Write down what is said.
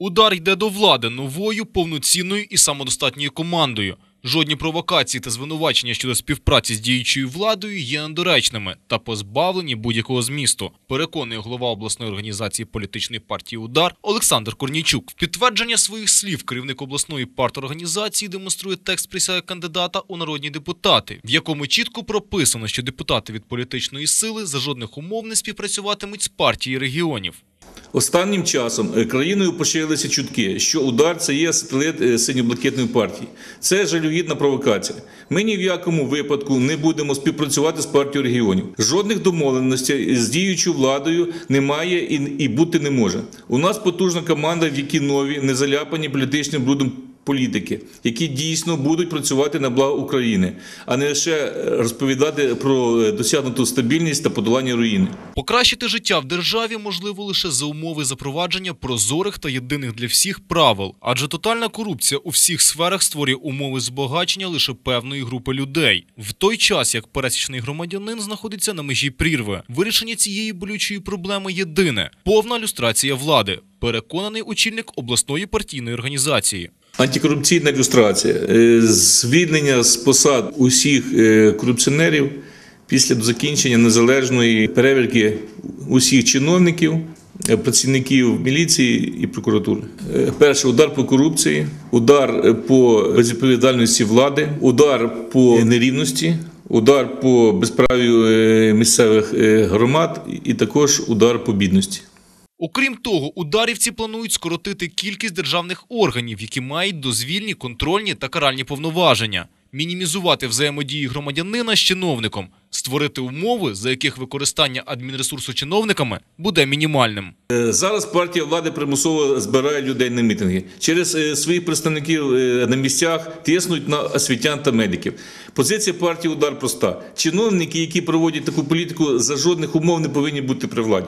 Удар йде до влади новою, повноцінною і самодостатньою командою. Жодні провокації та звинувачення щодо співпраці з діючою владою є недоречними та позбавлені будь-якого змісту, переконує голова обласної організації політичної партії Удар Олександр Корнійчук. В підтвердження своїх слів керівник обласної парторганізації демонструє текст присяги кандидата у народні депутати, в якому чітко прописано, що депутати від політичної сили за жодних умов не співпрацюватимуть з партією регіонів. Останнім часом е, країною поширилися чутки, що удар це є сателит е, синьо-блакитної партії. Це жалюгідна провокація. Ми ні в якому випадку не будемо співпрацювати з партією регіонів. Жодних домовленостей з діючою владою немає і, бути не може. У нас потужна команда, в якій нові, не заляпані політичним брудом. Політики, які дійсно будуть працювати на благо України, а не лише е, розповідати про е, досягнуту стабільність та подолання руїни. Покращити життя в державі можливо лише за умови запровадження прозорих та єдиних для всіх правил, адже тотальна корупція у всіх сферах створює умови збагачення лише певної групи людей. В той час як пересічний громадянин знаходиться на межі прірви, вирішення цієї болючої проблеми єдине повна люстрація влади. Переконаний очільник обласної партійної організації. Антикорупційна люстрація, е, звільнення з посад усіх е, корупціонерів після закінчення незалежної перевірки усіх чиновників, е, працівників міліції і прокуратури. Перший удар по корупції, удар по безвідповідальності влади, удар по нерівності. Удар по безправію місцевих громад і також удар по бідності. Окрім того, ударівці планують скоротити кількість державних органів, які мають дозвільні, контрольні та каральні повноваження, мінімізувати взаємодії громадянина з чиновником, створити умови, за яких використання адмінресурсу чиновниками буде мінімальним. Е, Зараз партія влади примусово збирає людей на мітинги. Через е, своїх представників е, на місцях тиснуть на освітян та медиків. Позиція партії удар проста: чиновники, які проводять таку політику, за жодних умов не повинні бути при владі.